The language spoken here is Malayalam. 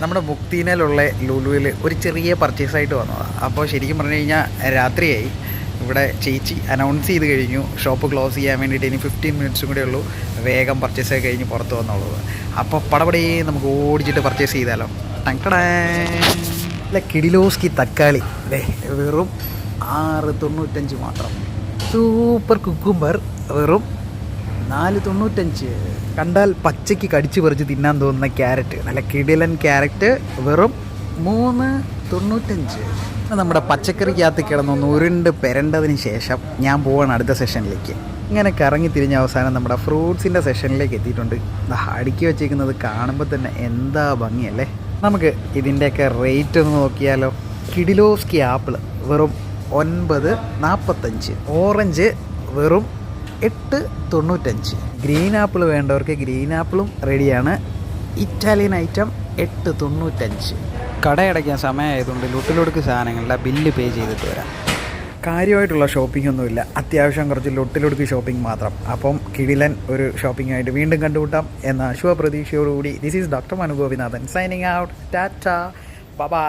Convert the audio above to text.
നമ്മുടെ മുക്തീനയിലുള്ള ലുലുവിൽ ഒരു ചെറിയ പർച്ചേസ് ആയിട്ട് വന്നതാണ് അപ്പോൾ ശരിക്കും പറഞ്ഞു കഴിഞ്ഞാൽ രാത്രിയായി. ഇവിടെ ചേച്ചി അനൗൺസ് ചെയ്ത് കഴിഞ്ഞു. ഷോപ്പ് ക്ലോസ് ചെയ്യാൻ വേണ്ടിയിട്ട് ഇനി ഫിഫ്റ്റീൻ മിനിറ്റ്സും കൂടെ ഉള്ളൂ. വേഗം പർച്ചേസ് കഴിഞ്ഞ് പുറത്ത് വന്നുള്ളത്. അപ്പോൾ പടപടേ നമുക്ക് ഓടിച്ചിട്ട് പർച്ചേസ് ചെയ്താലോ. ടങ്കടേ അല്ല കിഡിലോസ്കി തക്കാളി. അല്ലേ വെറും ആറ് തൊണ്ണൂറ്റഞ്ച് മാത്രം. സൂപ്പർ കുക്കുംബർ വെറും നാല് തൊണ്ണൂറ്റഞ്ച്. കണ്ടാൽ പച്ചയ്ക്ക് കടിച്ചു പറിച്ച് തിന്നാൻ തോന്നുന്ന ക്യാരറ്റ്. നല്ല കിടിലൻ ക്യാരറ്റ് വെറും മൂന്ന് തൊണ്ണൂറ്റഞ്ച്. നമ്മുടെ പച്ചക്കറിക്കകത്ത് കിടന്നൊന്ന് ഉരുണ്ട് പെരണ്ടതിന് ശേഷം ഞാൻ പോവാണ് അടുത്ത സെഷനിലേക്ക്. ഇങ്ങനെ കറങ്ങി തിരിഞ്ഞ അവസാനം നമ്മുടെ ഫ്രൂട്ട്സിന്റെ സെഷനിലേക്ക് എത്തിയിട്ടുണ്ട്. അടുക്കി വെച്ചേക്കുന്നത് കാണുമ്പോൾ തന്നെ എന്താ ഭംഗിയല്ലേ? നമുക്ക് ഇതിന്റെയൊക്കെ റേറ്റ് ഒന്ന് നോക്കിയാലോ. കിഡിലോസ്കി ആപ്പിൾ വെറും ഒൻപത് നാൽപ്പത്തഞ്ച് ഓറഞ്ച് വെറും എട്ട് തൊണ്ണൂറ്റഞ്ച്. ഗ്രീൻ ആപ്പിൾ വേണ്ടവർക്ക് ഗ്രീൻ ആപ്പിളും റെഡിയാണ്. ഇറ്റാലിയൻ ഐറ്റം എട്ട് തൊണ്ണൂറ്റഞ്ച്. കടയടയ്ക്കാൻ സമയമായതുകൊണ്ട് ലുട്ടിലൊടുക്ക് സാധനങ്ങളുടെ ബില്ല് പേ ചെയ്തിട്ട് വരാം. കാര്യമായിട്ടുള്ള ഷോപ്പിംഗ് ഒന്നുമില്ല അത്യാവശ്യം കുറച്ച് ലൊട്ടിലൊടുക്ക് ഷോപ്പിംഗ് മാത്രം. അപ്പം കിടിലൻ ഒരു ഷോപ്പിംഗ് ആയിട്ട് വീണ്ടും കണ്ടുമുട്ടാം എന്ന ശുഭപ്രതീക്ഷയോടുകൂടി this is doctor Manu Gopinathan signing out tata ബബാ